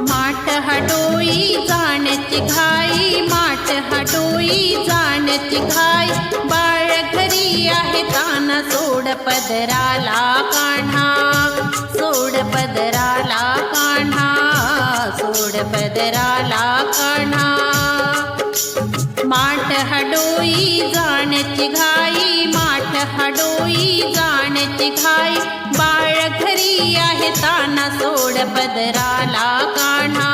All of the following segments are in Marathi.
माठ हटोई जाण्याची घाई माठ हटोई जाण्याची घाई. बाळ घरी आहे ताना सोड पदराला कान्हा. सोड पदराला कान्हा सोड पदराला कान्हा. माठ हडोई जाण्याची घाई माठ हडोई जाण्याची घाई. बाळ घरी आहे ताना सोड पदराला कान्हा.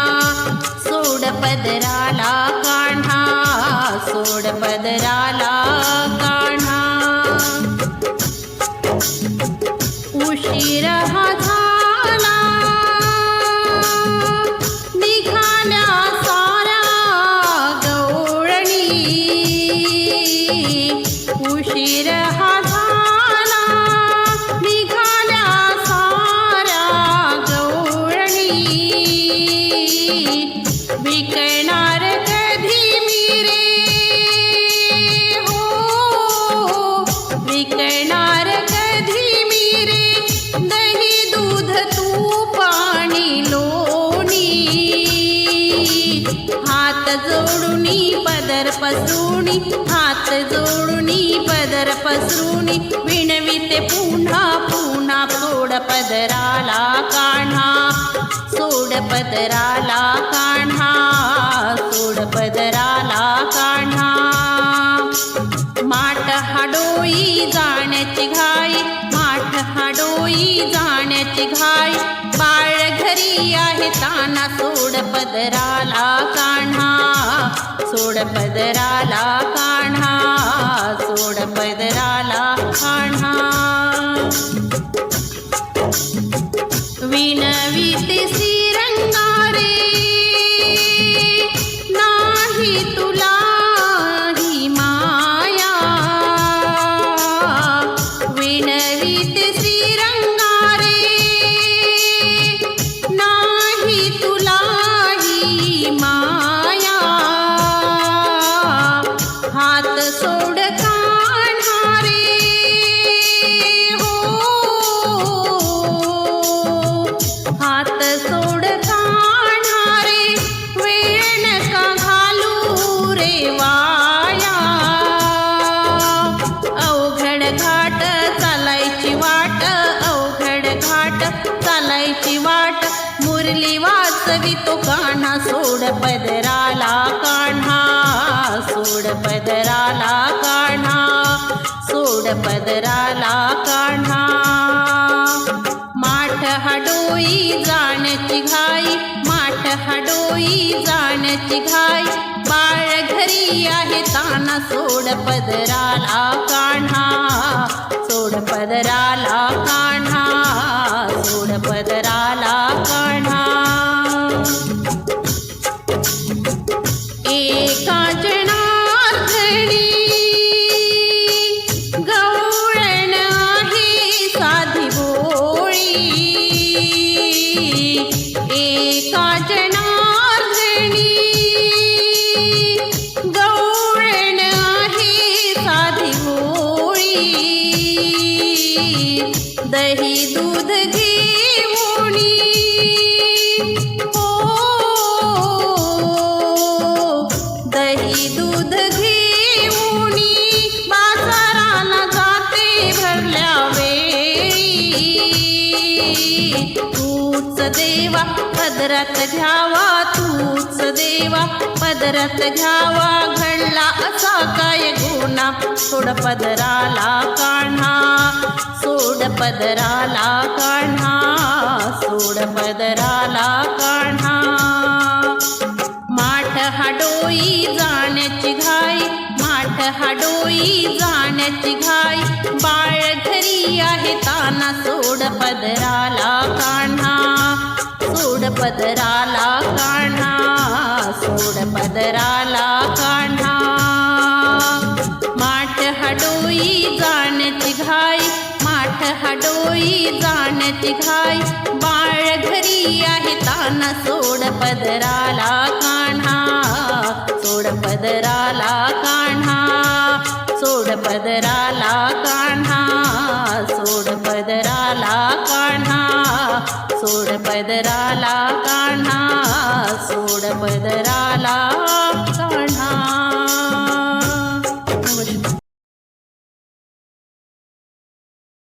सोड पदराला कान्हा सोड पदराला कान्हा. उशीर हा पदर हात जोडुनी पदर पसरुनी विणविते पुन्हा पुन्हा सोड पदराला कान्हा. सोड पदराला कान्हा सोड पदराला कान्हा. माठ हाडोई जाण्याची घाई माठ हाडोई जाण्याची घाई. घरी आहे ताना सोड पदराला कान्हा. सोड पदराला कान्हा. सोड पदराला कान्हा. चालायची वाट. मुरली वाचवी तो कान्हा सोड पदराला कान्हा. सोड पदराला कान्हा. सोड पदराला कान्हा. माठ हडोई जाण्याची घाई माठ हडोई जाण्याची घाई. बाळ घरी आहे ताना सोड पदराला कान्हा. सोड पदराला कान्हा. सोड देवा पदरात घ्यावा तूच देवा पदरात घ्यावा घडला असा काय गुन्हा? सोड पदराला कान्हा सोड पदराला कान्हा सोड पदराला कान्हा माठ हाडोई जाण्याची घाई माठ हाडोई जाण्याची घाई. बाळ घरी आहे ताना सोड पदराला कान्हा सोड पदराला कान्हा सोड पदराला कान्हा माठ हडोई जाण्याची घाई माठ हडोई जाण्याची घाई. बाळ घरी आहे ताना सोड पदराला कान्हा सोड पदराला कान्हा सोड पदराला पदराला कान्हा सोड पदरा